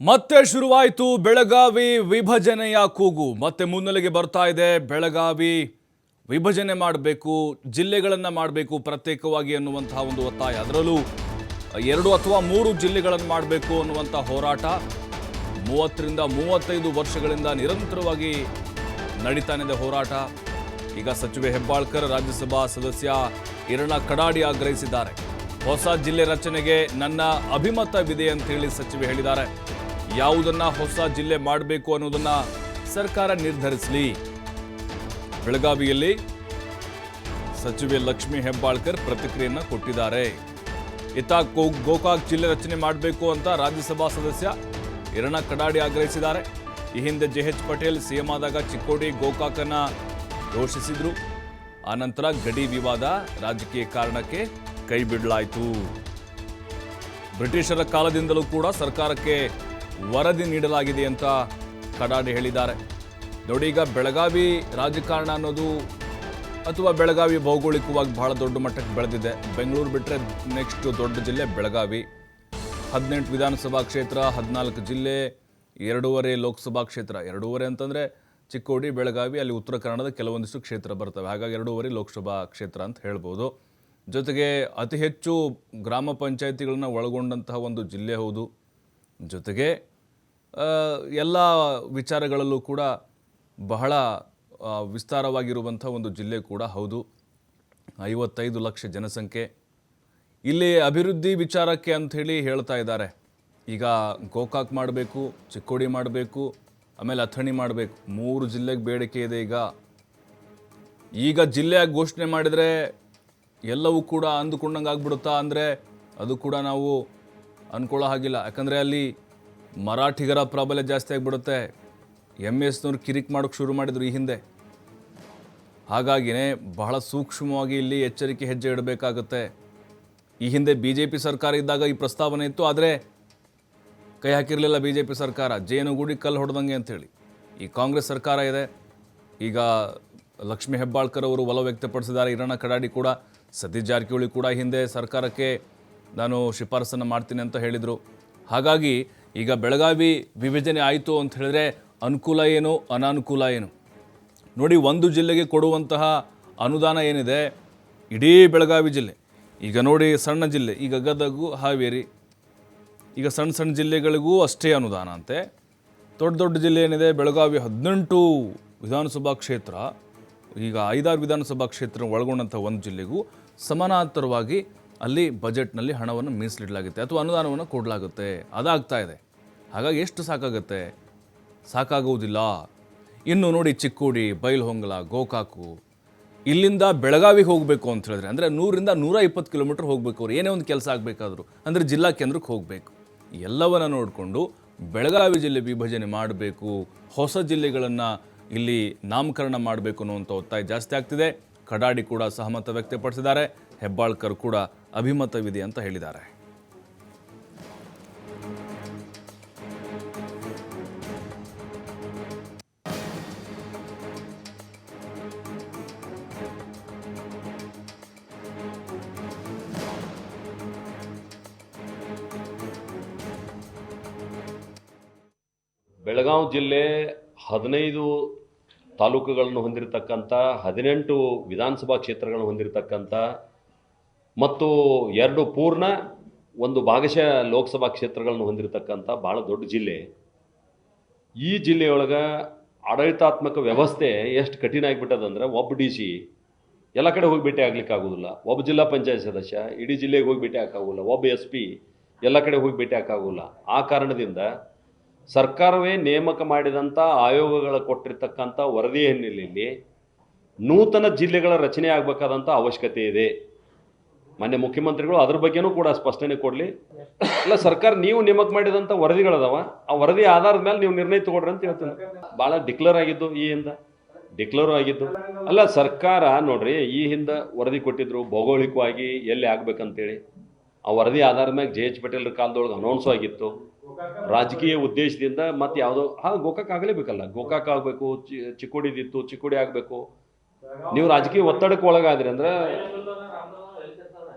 ಮತ್ತೆ ಶುರುವಾಯಿತು ಬೆಳಗಾವಿ ವಿಭಜನೆಯ ಕೂಗು. ಮತ್ತೆ ಮುನ್ನೆಲೆಗೆ ಬರ್ತಾ ಇದೆ ಬೆಳಗಾವಿ ವಿಭಜನೆ ಮಾಡಬೇಕು, ಜಿಲ್ಲೆಗಳನ್ನು ಮಾಡಬೇಕು ಪ್ರತ್ಯೇಕವಾಗಿ ಅನ್ನುವಂತಹ ಒಂದು ಒತ್ತಾಯ. ಅದರಲ್ಲೂ ಎರಡು ಅಥವಾ ಮೂರು ಜಿಲ್ಲೆಗಳನ್ನು ಮಾಡಬೇಕು ಅನ್ನುವಂಥ ಹೋರಾಟ ಮೂವತ್ತರಿಂದ ಮೂವತ್ತೈದು ವರ್ಷಗಳಿಂದ ನಿರಂತರವಾಗಿ ನಡೀತಾನಿದೆ ಹೋರಾಟ. ಈಗ ಸಚಿವೆ ಹೆಬ್ಬಾಳ್ಕರ್ ರಾಜ್ಯಸಭಾ ಸದಸ್ಯ ಇರಣ ಕಡಾಡಿ ಆಗ್ರಹಿಸಿದ್ದಾರೆ. ಹೊಸ ಜಿಲ್ಲೆ ರಚನೆಗೆ ನನ್ನ ಅಭಿಮತವಿದೆ ಅಂತ ಹೇಳಿ ಸಚಿವೆ ಹೇಳಿದ್ದಾರೆ. ಯಾವುದನ್ನ ಹೊಸ ಜಿಲ್ಲೆ ಮಾಡಬೇಕು ಅನ್ನೋದನ್ನ ಸರ್ಕಾರ ನಿರ್ಧರಿಸಲಿ. ಬೆಳಗಾವಿಯಲ್ಲಿ ಸಚಿವೆ ಲಕ್ಷ್ಮಿ ಹೆಬ್ಬಾಳ್ಕರ್ ಪ್ರತಿಕ್ರಿಯೆಯನ್ನ ಕೊಟ್ಟಿದ್ದಾರೆ. ಇತ್ತ ಗೋಕಾಕ್ ಜಿಲ್ಲೆ ರಚನೆ ಮಾಡಬೇಕು ಅಂತ ರಾಜ್ಯಸಭಾ ಸದಸ್ಯ ಇರಣ ಕಡಾಡಿ ಆಗ್ರಹಿಸಿದ್ದಾರೆ. ಈ ಹಿಂದೆ ಜೆ ಎಚ್ ಪಟೇಲ್ ಸಿಎಂ ಆದಾಗ ಚಿಕ್ಕೋಡಿ, ಗೋಕಾಕನ್ನ ಘೋಷಿಸಿದ್ರು. ಆನಂತರ ಗಡಿ ವಿವಾದ ರಾಜಕೀಯ ಕಾರಣಕ್ಕೆ ಕೈ ಬಿಡಲಾಯಿತು. ಬ್ರಿಟಿಷರ ಕಾಲದಿಂದಲೂ ಕೂಡ ಸರ್ಕಾರಕ್ಕೆ ವರದಿ ನೀಡಲಾಗಿದೆ ಅಂತ ಕಡಾಡಿ ಹೇಳಿದ್ದಾರೆ. ನೋಡಿ ಈಗ ಬೆಳಗಾವಿ ರಾಜಕಾರಣ ಅನ್ನೋದು ಅಥವಾ ಬೆಳಗಾವಿ ಭೌಗೋಳಿಕವಾಗಿ ಬಹಳ ದೊಡ್ಡ ಮಟ್ಟಕ್ಕೆ ಬೆಳೆದಿದೆ. ಬೆಂಗಳೂರು ಬಿಟ್ಟರೆ ನೆಕ್ಸ್ಟ್ ದೊಡ್ಡ ಜಿಲ್ಲೆ ಬೆಳಗಾವಿ. ಹದಿನೆಂಟು ವಿಧಾನಸಭಾ ಕ್ಷೇತ್ರ, ಹದಿನಾಲ್ಕು ಜಿಲ್ಲೆ, ಎರಡೂವರೆ ಲೋಕಸಭಾ ಕ್ಷೇತ್ರ. ಎರಡೂವರೆ ಅಂತಂದರೆ ಚಿಕ್ಕೋಡಿ, ಬೆಳಗಾವಿ, ಅಲ್ಲಿ ಉತ್ತರ ಕನ್ನಡದ ಕೆಲವೊಂದಿಷ್ಟು ಕ್ಷೇತ್ರ ಬರ್ತವೆ. ಹಾಗಾಗಿ ಎರಡೂವರೆ ಲೋಕಸಭಾ ಕ್ಷೇತ್ರ ಅಂತ ಹೇಳ್ಬೋದು. ಜೊತೆಗೆ ಅತಿ ಹೆಚ್ಚು ಗ್ರಾಮ ಪಂಚಾಯಿತಿಗಳನ್ನು ಒಳಗೊಂಡಂತಹ ಒಂದು ಜಿಲ್ಲೆ ಹೌದು. ಜೊತೆಗೆ ಎಲ್ಲ ವಿಚಾರಗಳಲ್ಲೂ ಕೂಡ ಬಹಳ ವಿಸ್ತಾರವಾಗಿರುವಂಥ ಒಂದು ಜಿಲ್ಲೆ ಕೂಡ ಹೌದು. ಐವತ್ತೈದು ಲಕ್ಷ ಜನಸಂಖ್ಯೆ. ಇಲ್ಲಿ ಅಭಿವೃದ್ಧಿ ವಿಚಾರಕ್ಕೆ ಅಂಥೇಳಿ ಹೇಳ್ತಾ ಇದ್ದಾರೆ. ಈಗ ಗೋಕಾಕ್ ಮಾಡಬೇಕು, ಚಿಕ್ಕೋಡಿ ಮಾಡಬೇಕು, ಆಮೇಲೆ ಅಥಣಿ ಮಾಡಬೇಕು. ಮೂರು ಜಿಲ್ಲೆಗೆ ಬೇಡಿಕೆ ಇದೆ ಈಗ. ಈಗ ಜಿಲ್ಲೆಯ ಘೋಷಣೆ ಮಾಡಿದರೆ ಎಲ್ಲವೂ ಕೂಡ ಅಂದುಕೊಂಡಂಗೆ ಆಗ್ಬಿಡುತ್ತಾ ಅಂದರೆ ಅದು ಕೂಡ ನಾವು ಅಂದ್ಕೊಳ್ಳೋ ಹಾಗಿಲ್ಲ. ಯಾಕಂದರೆ ಅಲ್ಲಿ ಮರಾಠಿಗರ ಪ್ರಾಬಲ್ಯ ಜಾಸ್ತಿ ಆಗಿಬಿಡುತ್ತೆ. ಎಂ ಎಸ್ನವ್ರು ಕಿರಿಕ್ ಮಾಡೋಕ್ಕೆ ಶುರು ಮಾಡಿದರು ಈ ಹಿಂದೆ. ಹಾಗಾಗಿನೇ ಬಹಳ ಸೂಕ್ಷ್ಮವಾಗಿ ಇಲ್ಲಿ ಎಚ್ಚರಿಕೆ ಹೆಜ್ಜೆ ಇಡಬೇಕಾಗುತ್ತೆ. ಈ ಹಿಂದೆ ಬಿ ಜೆ ಪಿ ಸರ್ಕಾರ ಇದ್ದಾಗ ಈ ಪ್ರಸ್ತಾವನೆ ಇತ್ತು, ಆದರೆ ಕೈ ಹಾಕಿರಲಿಲ್ಲ ಬಿ ಜೆ ಪಿ ಸರ್ಕಾರ. ಜೇನುಗೂಡಿ ಕಲ್ಲು ಹೊಡೆದಂಗೆ ಅಂಥೇಳಿ ಈ ಕಾಂಗ್ರೆಸ್ ಸರ್ಕಾರ ಇದೆ. ಈಗ ಲಕ್ಷ್ಮೀ ಹೆಬ್ಬಾಳ್ಕರ್ ಅವರು ಒಲ ವ್ಯಕ್ತಪಡಿಸಿದ್ದಾರೆ. ಇರಣ್ಣ ಕಡಾಡಿ ಕೂಡ, ಸತೀಶ್ ಜಾರಕಿಹೊಳಿ ಕೂಡ ಹಿಂದೆ ಸರ್ಕಾರಕ್ಕೆ ನಾನು ಶಿಫಾರಸನ್ನು ಮಾಡ್ತೀನಿ ಅಂತ ಹೇಳಿದರು. ಹಾಗಾಗಿ ಈಗ ಬೆಳಗಾವಿ ವಿಭಜನೆ ಆಯಿತು ಅಂತ ಹೇಳಿದ್ರೆ ಅನುಕೂಲ ಏನು, ಅನಾನುಕೂಲ ಏನು? ನೋಡಿ, ಒಂದು ಜಿಲ್ಲೆಗೆ ಕೊಡುವಂತಹ ಅನುದಾನ ಏನಿದೆ, ಇಡೀ ಬೆಳಗಾವಿ ಜಿಲ್ಲೆ. ಈಗ ನೋಡಿ, ಸಣ್ಣ ಜಿಲ್ಲೆ, ಈಗ ಗದಗು, ಹಾವೇರಿ. ಈಗ ಸಣ್ಣ ಸಣ್ಣ ಜಿಲ್ಲೆಗಳಿಗೂ ಅಷ್ಟೇ ಅನುದಾನ ಅಂತೆ. ದೊಡ್ಡ ದೊಡ್ಡ ಜಿಲ್ಲೆ ಏನಿದೆ, ಬೆಳಗಾವಿ ಹದಿನೆಂಟು ವಿಧಾನಸಭಾ ಕ್ಷೇತ್ರ. ಈಗ ಐದಾರು ವಿಧಾನಸಭಾ ಕ್ಷೇತ್ರ ಒಳಗೊಂಡಂಥ ಒಂದು ಜಿಲ್ಲೆಗೂ ಸಮಾನಾಂತರವಾಗಿ ಅಲ್ಲಿ ಬಜೆಟ್ನಲ್ಲಿ ಹಣವನ್ನು ಮೀಸಲಿಡಲಾಗುತ್ತೆ ಅಥವಾ ಅನುದಾನವನ್ನು ಕೊಡಲಾಗುತ್ತೆ. ಅದಾಗ್ತಾ ಇದೆ. ಹಾಗಾಗಿ ಎಷ್ಟು ಸಾಕಾಗುತ್ತೆ? ಸಾಕಾಗುವುದಿಲ್ಲ. ಇನ್ನು ನೋಡಿ ಚಿಕ್ಕೋಡಿ, ಬೈಲ್ಹೊಂಗಲ, ಗೋಕಾಕು. ಇಲ್ಲಿಂದ ಬೆಳಗಾವಿಗೆ ಹೋಗಬೇಕು ಅಂತ ಹೇಳಿದ್ರೆ, ಅಂದರೆ ನೂರಿಂದ ನೂರ ಇಪ್ಪತ್ತು ಕಿಲೋಮೀಟರ್ ಹೋಗಬೇಕು ಅವ್ರು. ಏನೇ ಒಂದು ಕೆಲಸ ಆಗಬೇಕಾದ್ರು. ಅಂದರೆ ಜಿಲ್ಲಾ ಕೇಂದ್ರಕ್ಕೆ ಹೋಗಬೇಕು. ಎಲ್ಲವನ್ನ ನೋಡಿಕೊಂಡು ಬೆಳಗಾವಿ ಜಿಲ್ಲೆ ವಿಭಜನೆ ಮಾಡಬೇಕು. ಹೊಸ ಜಿಲ್ಲೆಗಳನ್ನು ಇಲ್ಲಿ ನಾಮಕರಣ ಮಾಡಬೇಕು ಅನ್ನುವಂಥ ಒತ್ತಾಯ ಜಾಸ್ತಿ ಆಗ್ತಿದೆ. ಕಡಾಡಿ ಕೂಡ ಸಹಮತ ವ್ಯಕ್ತಪಡಿಸಿದ್ದಾರೆ. ಹೆಬ್ಬಾಳ್ಕರ್ ಕೂಡ ಅಭಿಮತವಿದೆ ಅಂತ ಹೇಳಿದ್ದಾರೆ. ಬೆಳಗಾವಿ ಜಿಲ್ಲೆ ಹದಿನೈದು ತಾಲೂಕುಗಳನ್ನು ಹೊಂದಿರತಕ್ಕಂಥ ಹದಿನೆಂಟು ವಿಧಾನಸಭಾ ಕ್ಷೇತ್ರಗಳನ್ನು ಹೊಂದಿರತಕ್ಕಂಥ ಮತ್ತು ಎರಡು ಪೂರ್ಣ ಒಂದು ಭಾಗಶಃ ಲೋಕಸಭಾ ಕ್ಷೇತ್ರಗಳನ್ನು ಹೊಂದಿರತಕ್ಕಂಥ ಭಾಳ ದೊಡ್ಡ ಜಿಲ್ಲೆ. ಈ ಜಿಲ್ಲೆಯೊಳಗೆ ಆಡಳಿತಾತ್ಮಕ ವ್ಯವಸ್ಥೆ ಎಷ್ಟು ಕಠಿಣ ಆಗಿಬಿಟ್ಟದಂದ್ರೆ ಒಬ್ಬ ಡಿ ಸಿ ಎಲ್ಲ ಕಡೆ ಹೋಗಿ ಭೇಟಿ ಆಗ್ಲಿಕ್ಕೆ ಆಗೋದಿಲ್ಲ. ಒಬ್ಬ ಜಿಲ್ಲಾ ಪಂಚಾಯತ್ ಸದಸ್ಯ, ಇಡೀ ಜಿಲ್ಲೆಗೆ ಹೋಗಿ ಭೇಟಿ ಹಾಕೋಲ್ಲ ಒಬ್ಬ ಎಸ್ ಪಿ ಎಲ್ಲ ಕಡೆ ಹೋಗಿ ಭೇಟಿ ಹಾಕಾಗೋಲ್ಲ ಆ ಕಾರಣದಿಂದ ಸರ್ಕಾರವೇ ನೇಮಕ ಮಾಡಿದಂಥ ಆಯೋಗಗಳ ಕೊಟ್ಟಿರ್ತಕ್ಕಂಥ ವರದಿ ಹಿನ್ನೆಲೆಯಲ್ಲಿ ನೂತನ ಜಿಲ್ಲೆಗಳ ರಚನೆ ಆಗಬೇಕಾದಂಥ ಅವಶ್ಯಕತೆ ಇದೆ. ಮಾನ್ಯ ಮುಖ್ಯಮಂತ್ರಿಗಳು ಅದ್ರ ಬಗ್ಗೆನೂ ಕೂಡ ಸ್ಪಷ್ಟನೆ ಕೊಡಲಿ. ಅಲ್ಲ, ಸರ್ಕಾರ ನೀವು ನೇಮಕ ಮಾಡಿದಂಥ ವರದಿಗಳದಾವ. ಆ ವರದಿ ಆಧಾರದ ಮೇಲೆ ನೀವು ನಿರ್ಣಯ ತಗೊಳ್ರಿ ಅಂತ ಹೇಳ್ತೀನಿ. ಭಾಳ ಡಿಕ್ಲೇರ್ ಆಗಿದ್ದು ಈ ಹಿಂದೆ. ಡಿಕ್ಲೇರ್ ಆಗಿದ್ದು. ಅಲ್ಲ, ಸರ್ಕಾರ ನೋಡ್ರಿ, ಈ ಹಿಂದೆ ವರದಿ ಕೊಟ್ಟಿದ್ರು ಭೌಗೋಳಿಕವಾಗಿ ಎಲ್ಲಿ ಆಗ್ಬೇಕಂತೇಳಿ. ಆ ವರದಿ ಆಧಾರದ ಮೇಲೆ ಜೆ ಎಚ್ ಪಟೇಲ್ ಕಾಲದೊಳಗೆ ಅನೌನ್ಸ್ ಆಗಿತ್ತು. ರಾಜಕೀಯ ಉದ್ದೇಶದಿಂದ ಮತ್ತೆ ಯಾವುದೋ, ಹಾ, ಗೋಕಾಕ್ ಆಗಲೇಬೇಕಲ್ಲ. ಗೋಕಾಕ್ ಆಗಬೇಕು ಚಿಕ್ಕೋಡಿದಿತ್ತು, ಚಿಕ್ಕೋಡಿ ಆಗಬೇಕು. ನೀವು ರಾಜಕೀಯ ಒತ್ತಡಕ್ಕೆ ಒಳಗಾದ್ರಿ ಅಂದ್ರೆ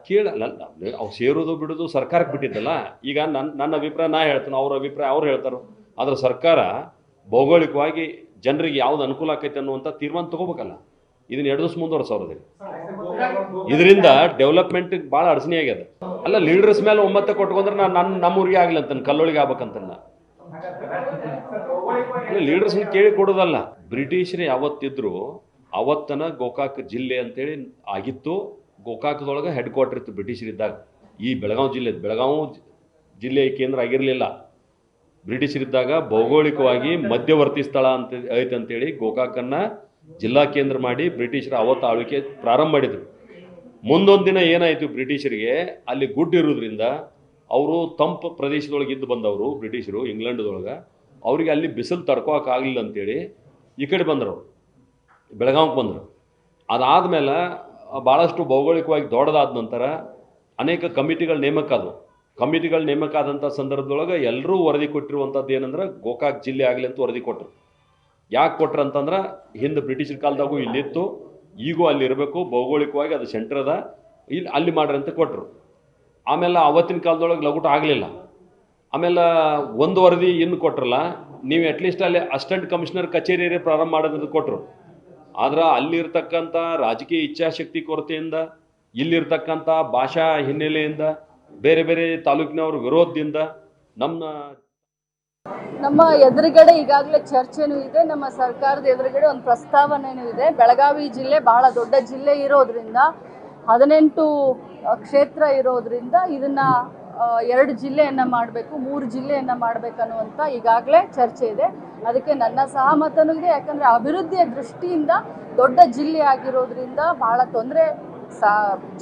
ಕೇಳಲ್ಲ ಅವ್ರು ಸೇರೋದು ಬಿಡೋದು ಸರ್ಕಾರಕ್ಕೆ ಬಿಟ್ಟಿದ್ದಲ್ಲ, ಈಗ ನನ್ನ ನನ್ನ ಅಭಿಪ್ರಾಯ ನಾ ಹೇಳ್ತೇನೆ, ಅವ್ರ ಅಭಿಪ್ರಾಯ ಅವ್ರು ಹೇಳ್ತಾರೋ. ಆದರೆ ಸರ್ಕಾರ ಭೌಗೋಳಿಕವಾಗಿ ಜನರಿಗೆ ಯಾವ್ದು ಅನುಕೂಲ ಆಕೈತೆ ಅನ್ನುವಂಥ ತೀರ್ಮಾನ ತಗೋಬೇಕಲ್ಲ. ಇದನ್ನ ಎರಡು ದಿವಸ ಇದರಿಂದ ಡೆವಲಪ್ಮೆಂಟ್ ಭಾಳ ಅಡಚಣೆ ಆಗ್ಯದ. ಅಲ್ಲ, ಲೀಡರ್ಸ್ ಮೇಲೆ ಒಂಬತ್ತು ಕೊಟ್ಕೊಂಡ್ರೆ ನಾನು ನನ್ನ ನಮ್ಮೂರಿಗೆ ಆಗಲಿ ಅಂತ ಕಲ್ಲೊಳಗೆ ಆಗ್ಬೇಕಂತ ಲೀಡರ್ಸ್ ಕೇಳಿ ಕೊಡೋದಲ್ಲ. ಬ್ರಿಟಿಷರು ಯಾವತ್ತಿದ್ರು ಅವತ್ತನ ಗೋಕಾಕ್ ಜಿಲ್ಲೆ ಅಂತೇಳಿ ಆಗಿತ್ತು. ಗೋಕಾಕದೊಳಗೆ ಹೆಡ್ ಕ್ವಾರ್ಟರ್ ಇತ್ತು ಬ್ರಿಟಿಷರಿದ್ದಾಗ ಈ ಬೆಳಗಾವಿ ಜಿಲ್ಲೆ, ಬೆಳಗಾವಿ ಜಿಲ್ಲೆಯ ಕೇಂದ್ರ ಆಗಿರಲಿಲ್ಲ. ಬ್ರಿಟಿಷರಿದ್ದಾಗ ಭೌಗೋಳಿಕವಾಗಿ ಮಧ್ಯವರ್ತಿ ಸ್ಥಳ ಅಂತ ಐತೆ ಅಂತೇಳಿ ಗೋಕಾಕನ್ನ ಜಿಲ್ಲಾ ಕೇಂದ್ರ ಮಾಡಿ ಬ್ರಿಟಿಷರ ಅವತ್ತು ಆಳ್ವಿಕೆ ಪ್ರಾರಂಭ ಮಾಡಿದರು. ಮುಂದೊಂದು ದಿನ ಏನಾಯಿತು ಬ್ರಿಟಿಷರಿಗೆ ಅಲ್ಲಿ ಗುಡ್ ಇರೋದ್ರಿಂದ ಅವರು ತಂಪು ಪ್ರದೇಶದೊಳಗೆ ಇದ್ದು ಬಂದವರು ಬ್ರಿಟಿಷರು ಇಂಗ್ಲೆಂಡ್ದೊಳಗೆ ಅವರಿಗೆ ಅಲ್ಲಿ ಬಿಸಿಲು ತಡ್ಕೋಕ್ಕಾಗಲಿಲ್ಲ ಅಂತೇಳಿ ಈ ಕಡೆ ಬಂದರು ಬೆಳಗಾವಿಗೆ ಬಂದರು. ಅದಾದಮೇಲೆ ಭಾಳಷ್ಟು ಭೌಗೋಳಿಕವಾಗಿ ದೊಡ್ಡದಾದ ನಂತರ ಅನೇಕ ಕಮಿಟಿಗಳ ನೇಮಕ ಆದವು ಕಮಿಟಿಗಳ ನೇಮಕ ಆದಂಥ ಸಂದರ್ಭದೊಳಗೆ ಎಲ್ಲರೂ ವರದಿ ಕೊಟ್ಟಿರುವಂಥದ್ದು ಏನಂದ್ರೆ ಗೋಕಾಕ್ ಜಿಲ್ಲೆ ಆಗಲಿ ಅಂತ ವರದಿ ಕೊಟ್ಟರು. ಯಾಕೆ ಕೊಟ್ರು ಅಂತಂದ್ರೆ ಹಿಂದೆ ಬ್ರಿಟಿಷರ ಕಾಲದಾಗೂ ಇಲ್ಲಿತ್ತು. ಈಗೂ ಅಲ್ಲಿ ಇರಬೇಕು, ಭೌಗೋಳಿಕವಾಗಿ ಅದು ಸೆಂಟರ್ ಅದ. ಇಲ್ಲಿ ಅಲ್ಲಿ ಮಾಡ್ರಿ ಅಂತ ಕೊಟ್ಟರು ಆಮೇಲೆ ಅವತ್ತಿನ ಕಾಲದೊಳಗೆ ಲಗುಟ ಆಗಲಿಲ್ಲ. ಆಮೇಲೆ ಒಂದು ವರದಿ ಇನ್ನು ಕೊಟ್ರಲ್ಲ, ನೀವು ಅಟ್ಲೀಸ್ಟ್ ಅಲ್ಲಿ ಅಸಿಸ್ಟೆಂಟ್ ಕಮಿಷನರ್ ಕಚೇರಿಯೇ ಪ್ರಾರಂಭ ಮಾಡೋದಂತ ಕೊಟ್ಟರು ಆದ್ರೆ ಅಲ್ಲಿರ್ತಕ್ಕಂಥ ರಾಜಕೀಯ ಇಚ್ಛಾಶಕ್ತಿ ಕೊರತೆಯಿಂದ, ಇಲ್ಲಿರ್ತಕ್ಕಂಥ ಭಾಷಾ ಹಿನ್ನೆಲೆಯಿಂದ, ಬೇರೆ ಬೇರೆ ತಾಲೂಕಿನವ್ರ ವಿರೋಧದಿಂದ ನಮ್ಮ ನಮ್ಮ ಎದುರುಗಡೆ ಈಗಾಗಲೇ ಚರ್ಚೆನೂ ಇದೆ, ನಮ್ಮ ಸರ್ಕಾರದ ಎದುರುಗಡೆ ಒಂದು ಪ್ರಸ್ತಾವನೆನೂ ಇದೆ. ಬೆಳಗಾವಿ ಜಿಲ್ಲೆ ಬಹಳ ದೊಡ್ಡ ಜಿಲ್ಲೆ ಇರೋದ್ರಿಂದ, ಹದಿನೆಂಟು ಕ್ಷೇತ್ರ ಇರೋದ್ರಿಂದ ಇದನ್ನ ಎರಡು ಜಿಲ್ಲೆಯನ್ನ ಮಾಡಬೇಕು, ಮೂರು ಜಿಲ್ಲೆಯನ್ನ ಮಾಡಬೇಕನ್ನುವಂಥ ಈಗಾಗಲೇ ಚರ್ಚೆ ಇದೆ. ಅದಕ್ಕೆ ನನ್ನ ಸಹಮತನೂ ಇದೆ. ಯಾಕಂದ್ರೆ ಅಭಿವೃದ್ಧಿಯ ದೃಷ್ಟಿಯಿಂದ ದೊಡ್ಡ ಜಿಲ್ಲೆ ಆಗಿರೋದ್ರಿಂದ ಬಹಳ ತೊಂದರೆ ಸಾ,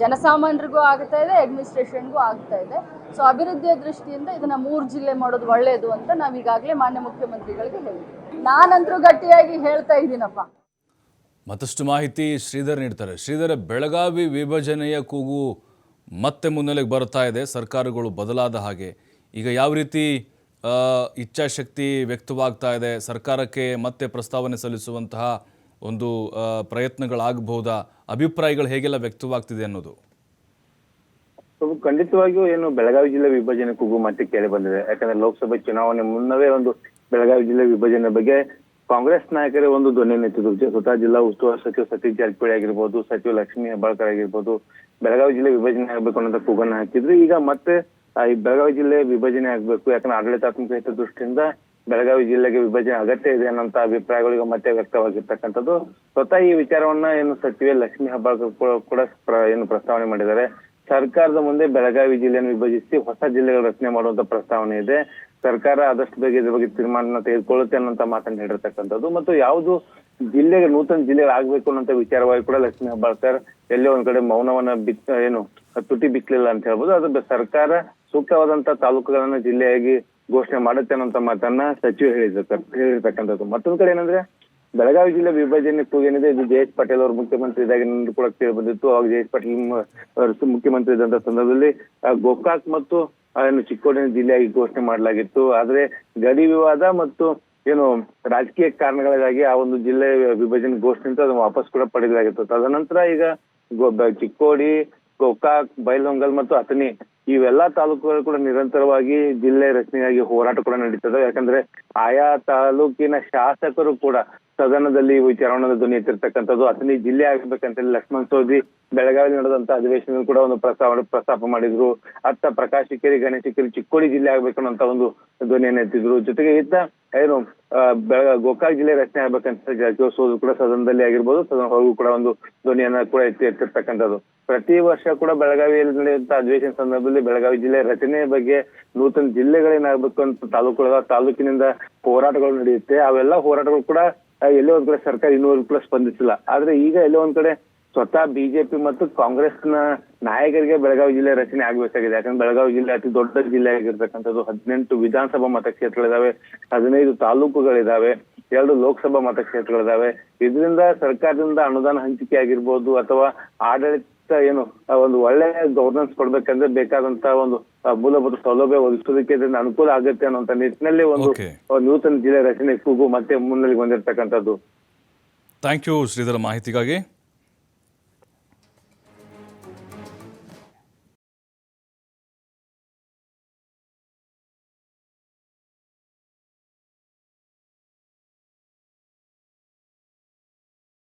ಜನಸಾಮಾನ್ಯರಿಗೂ ಆಗ್ತಾ ಇದೆ ಅಡ್ಮಿನಿಸ್ಟ್ರೇಷನ್ಗೂ ಆಗ್ತಾ ಇದೆ. ಸೊ ಅಭಿವೃದ್ಧಿಯ ದೃಷ್ಟಿಯಿಂದ ಇದನ್ನ ಮೂರು ಜಿಲ್ಲೆ ಮಾಡೋದು ಒಳ್ಳೆಯದು ಅಂತ ನಾವು ಈಗಾಗಲೇ ಮಾನ್ಯ ಮುಖ್ಯಮಂತ್ರಿಗಳಿಗೆ ಹೇಳಿದ್ವಿ. ನಾನಂತರೂ ಗಟ್ಟಿಯಾಗಿ ಹೇಳ್ತಾ ಇದ್ದೀನಪ್ಪ. ಮತ್ತಷ್ಟು ಮಾಹಿತಿ ಶ್ರೀಧರ್ ನೀಡ್ತಾರೆ. ಶ್ರೀಧರ, ಬೆಳಗಾವಿ ವಿಭಜನೆಯ ಕೂಗು ಮತ್ತೆ ಮುನ್ನೆಲೆಗೆ ಬರ್ತಾ ಇದೆ. ಸರ್ಕಾರಗಳು ಬದಲಾದ ಹಾಗೆ. ಈಗ ಯಾವ ರೀತಿ ಇಚ್ಛಾಶಕ್ತಿ ವ್ಯಕ್ತವಾಗ್ತಾ ಇದೆ? ಸರ್ಕಾರಕ್ಕೆ ಮತ್ತೆ ಪ್ರಸ್ತಾವನೆ ಸಲ್ಲಿಸುವಂತಹ ಒಂದು ಪ್ರಯತ್ನಗಳಾಗಬಹುದಾ? ಅಭಿಪ್ರಾಯಗಳು ಹೇಗೆಲ್ಲ ವ್ಯಕ್ತವಾಗ್ತಿದೆ ಅನ್ನೋದು? ಖಂಡಿತವಾಗಿಯೂ ಏನು ಬೆಳಗಾವಿ ಜಿಲ್ಲೆ ವಿಭಜನೆ ಕೂಗು ಮತ್ತೆ ಕೇಳಿ ಬಂದಿದೆ. ಯಾಕಂದ್ರೆ ಲೋಕಸಭೆ ಚುನಾವಣೆ ಮುನ್ನವೇ ಒಂದು ಬೆಳಗಾವಿ ಜಿಲ್ಲೆ ವಿಭಜನೆ ಬಗ್ಗೆ ಕಾಂಗ್ರೆಸ್ ನಾಯಕರೇ ಒಂದು ಧ್ವನಿ ನೆತ್ತಿದ್ರು ಸ್ವತಃ ಜಿಲ್ಲಾ ಉಸ್ತುವಾರಿ ಸಚಿವ ಸತೀಶ್ ಜಾರಕಿಹೊಳಿ ಆಗಿರ್ಬೋದು, ಸಚಿವ ಲಕ್ಷ್ಮೀ ಹೆಬ್ಬಾಳ್ಕರ್ ಆಗಿರ್ಬೋದು, ಬೆಳಗಾವಿ ಜಿಲ್ಲೆ ವಿಭಜನೆ ಆಗ್ಬೇಕು ಅನ್ನೋದ ಕೂಗನ್ನ ಹಾಕಿದ್ರು. ಈಗ ಮತ್ತೆ ಈ ಬೆಳಗಾವಿ ಜಿಲ್ಲೆ ವಿಭಜನೆ ಆಗ್ಬೇಕು, ಯಾಕಂದ್ರೆ ಆಡಳಿತಾತ್ಮಕ ಹಿತದೃಷ್ಟಿಯಿಂದ ಬೆಳಗಾವಿ ಜಿಲ್ಲೆಗೆ ವಿಭಜನೆ ಅಗತ್ಯ ಇದೆ ಅನ್ನೋಂತ ಅಭಿಪ್ರಾಯಗಳಿಗೆ ಮತ್ತೆ ವ್ಯಕ್ತವಾಗಿರ್ತಕ್ಕಂಥದ್ದು. ಸ್ವತಃ ಈ ವಿಚಾರವನ್ನ ಏನು ಸಚಿವೆ ಲಕ್ಷ್ಮೀ ಹೆಬ್ಬಾಳ್ಕರ್ ಕೂಡ- ಏನು ಪ್ರಸ್ತಾವನೆ ಮಾಡಿದ್ದಾರೆ. ಸರ್ಕಾರದ ಮುಂದೆ ಬೆಳಗಾವಿ ಜಿಲ್ಲೆಯನ್ನು ವಿಭಜಿಸಿ ಹೊಸ ಜಿಲ್ಲೆಗಳ ರಚನೆ ಮಾಡುವಂತ ಪ್ರಸ್ತಾವನೆ ಇದೆ. ಸರ್ಕಾರ ಆದಷ್ಟು ಬೇಗ ಇದ್ರ ಬಗ್ಗೆ ತೀರ್ಮಾನ ತೆಗೆದುಕೊಳ್ಳುತ್ತೆ ಅನ್ನೋಂತ ಮಾತನ್ನ ಹೇಳಿರ್ತಕ್ಕಂಥದ್ದು. ಮತ್ತು ಯಾವುದು ಜಿಲ್ಲೆಗೆ ನೂತನ ಜಿಲ್ಲೆ ಆಗ್ಬೇಕು ಅನ್ನೋಂತ ವಿಚಾರವಾಗಿ ಕೂಡ ಲಕ್ಷ್ಮೀ ಹೆಬ್ಬಾಳ್ಕರ್ ಎಲ್ಲೇ ಒಂದ್ ಕಡೆ ಮೌನವನ್ನ ಬಿತ್, ಏನು, ತುಟಿ ಬಿಕ್ಕಲಿಲ್ಲ ಅಂತ ಹೇಳ್ಬೋದು. ಅದು ಸರ್ಕಾರ ಸೂಕ್ತವಾದಂತ ತಾಲೂಕುಗಳನ್ನ ಜಿಲ್ಲೆಯಾಗಿ ಘೋಷಣೆ ಮಾಡುತ್ತೆ ಅನ್ನೋಂತ ಮಾತನ್ನ ಸಚಿವ ಹೇಳಿದ ಹೇಳಿರ್ತಕ್ಕಂಥದ್ದು. ಮತ್ತೊಂದ್ ಕಡೆ ಏನಂದ್ರೆ, ಬೆಳಗಾವಿ ಜಿಲ್ಲೆ ವಿಭಜನೆ ಏನಿದೆ, ಇದು ಜಯೇಶ್ ಪಟೇಲ್ ಅವರು ಮುಖ್ಯಮಂತ್ರಿ ಇದಾಗಿ ಕೂಡ ಕೇಳಿ ಬಂದಿತ್ತು. ಅವಾಗ ಜಯೇಶ್ ಪಟೇಲ್ ಮುಖ್ಯಮಂತ್ರಿ ಇದ್ದಂತ ಸಂದರ್ಭದಲ್ಲಿ ಗೋಕಾಕ್ ಮತ್ತು ಏನು ಚಿಕ್ಕೋಡಿನ ಜಿಲ್ಲೆಯಾಗಿ ಘೋಷಣೆ ಮಾಡಲಾಗಿತ್ತು. ಆದ್ರೆ ಗಡಿ ವಿವಾದ ಮತ್ತು ಏನು ರಾಜಕೀಯ ಕಾರಣಗಳಿಗಾಗಿ ಆ ಒಂದು ಜಿಲ್ಲೆ ವಿಭಜನೆ ಘೋಷಣೆ ಅಂತ ಅದನ್ನು ವಾಪಸ್ ಕೂಡ ಪಡೆಯಲಾಗಿತ್ತು. ತದನಂತರ ಈಗ ಚಿಕ್ಕೋಡಿ, ಗೋಕಾಕ್ ಬೈಲೊಂಗಲ್ ಮತ್ತು ಅಥಣಿ ಇವೆಲ್ಲಾ ತಾಲೂಕುಗಳು ಕೂಡ ನಿರಂತರವಾಗಿ ಜಿಲ್ಲೆ ರಚನೆಯಾಗಿ ಹೋರಾಟ ಕೂಡ ನಡೀತದೆ. ಯಾಕಂದ್ರೆ ಆಯಾ ತಾಲೂಕಿನ ಶಾಸಕರು ಕೂಡ ಸದನದಲ್ಲಿ ವಿಚಾರಣೆ ಧ್ವನಿ ಎತ್ತಿರ್ತಕ್ಕಂಥದ್ದು ಅಥಣಿ ಜಿಲ್ಲೆ ಆಗ್ಬೇಕಂತೇಳಿ ಲಕ್ಷ್ಮಣ್ ಸೋದಿ ಬೆಳಗಾವಿ ನಡೆದಂತ ಅಧಿವೇಶನದಲ್ಲಿ ಕೂಡ ಒಂದು ಪ್ರಸ್ತಾವ ಪ್ರಸ್ತಾಪ ಮಾಡಿದ್ರು. ಅತ್ತ ಪ್ರಕಾಶ್ ಇಕ್ಕೇರಿ ಗಣೇಶ್ ಚಿಕ್ಕೋಡಿ ಜಿಲ್ಲೆ ಆಗ್ಬೇಕು ಅನ್ನೋ ಒಂದು ಧ್ವನಿಯನ್ನು ಎತ್ತಿದ್ರು. ಜೊತೆಗೆ ಇತ್ತ ಏನು ಗೋಕಾಕ್ ಜಿಲ್ಲೆ ರಚನೆ ಆಗ್ಬೇಕಂತ ಜಾರಕಿಹೊಳಿ ಸೋದು ಕೂಡ ಸದನದಲ್ಲಿ ಆಗಿರ್ಬೋದು. ಸದನ ಹೊರಗೂ ಕೂಡ ಒಂದು ಧ್ವನಿಯನ್ನ ಕೂಡ ಎತ್ತಿ ಎತ್ತಿರ್ತಕ್ಕಂಥದ್ದು. ಪ್ರತಿ ವರ್ಷ ಕೂಡ ಬೆಳಗಾವಿಯಲ್ಲಿ ನಡೆಯುವಂತ ಅಧಿವೇಶನ ಸಂದರ್ಭದಲ್ಲಿ ಬೆಳಗಾವಿ ಜಿಲ್ಲೆ ರಚನೆ ಬಗ್ಗೆ ನೂತನ ಜಿಲ್ಲೆಗಳೇನಾಗಬೇಕು ಅಂತ ತಾಲೂಕುಗಳ ತಾಲೂಕಿನಿಂದ ಹೋರಾಟಗಳು ನಡೆಯುತ್ತೆ. ಅವೆಲ್ಲ ಹೋರಾಟಗಳು ಕೂಡ ಎಲ್ಲೋ ಒಂದ್ ಕಡೆ ಸರ್ಕಾರ ಇನ್ನೂರು ಪ್ಲಸ್ ಸ್ಪಂದಿಸಿಲ್ಲ ಆದ್ರೆ ಈಗ ಎಲ್ಲೋ ಒಂದ್ ಕಡೆ ಸ್ವತಃ ಬಿಜೆಪಿ ಮತ್ತು ಕಾಂಗ್ರೆಸ್ನ ನಾಯಕರಿಗೆ ಬೆಳಗಾವಿ ಜಿಲ್ಲೆ ರಚನೆ ಆಗಬೇಕಾಗಿದೆ. ಯಾಕಂದ್ರೆ ಬೆಳಗಾವಿ ಜಿಲ್ಲೆ ಅತಿ ದೊಡ್ಡ ಜಿಲ್ಲೆ ಆಗಿರ್ತಕ್ಕಂಥದ್ದು. ಹದಿನೆಂಟು ವಿಧಾನಸಭಾ ಮತಕ್ಷೇತ್ರಗಳಿದಾವೆ, ಹದಿನೈದು ತಾಲೂಕುಗಳಿದಾವೆ, ಎರಡು ಲೋಕಸಭಾ ಮತಕ್ಷೇತ್ರಗಳಿದಾವೆ. ಇದರಿಂದ ಸರ್ಕಾರದಿಂದ ಅನುದಾನ ಹಂಚಿಕೆ ಆಗಿರ್ಬೋದು ಅಥವಾ ಆಡಳಿತ ಏನು? ಒಂದು ಒಳ್ಳೆ ಗವರ್ನೆನ್ಸ್ ಕೊಡ್ಬೇಕಂದ್ರೆ ಬೇಕಾದಂತ ಒಂದು ಮೂಲಭೂತ ಸೌಲಭ್ಯ ಒದಗಿಸೋದಕ್ಕೆ ಇದರಿಂದ ಅನುಕೂಲ ಆಗುತ್ತೆ ಅನ್ನೋಂತ ನಿಟ್ಟಿನಲ್ಲಿ ಒಂದು ಒಂದು ನೂತನ ಜಿಲ್ಲೆ ರಚನೆ ಕೂಗು ಮತ್ತೆ ಮುನ್ನೆಲೆಗೆ ಬಂದಿರತಕ್ಕಂಥದ್ದು. ಥ್ಯಾಂಕ್ ಯು ಶ್ರೀಧರ ಮಾಹಿತಿಗಾಗಿ.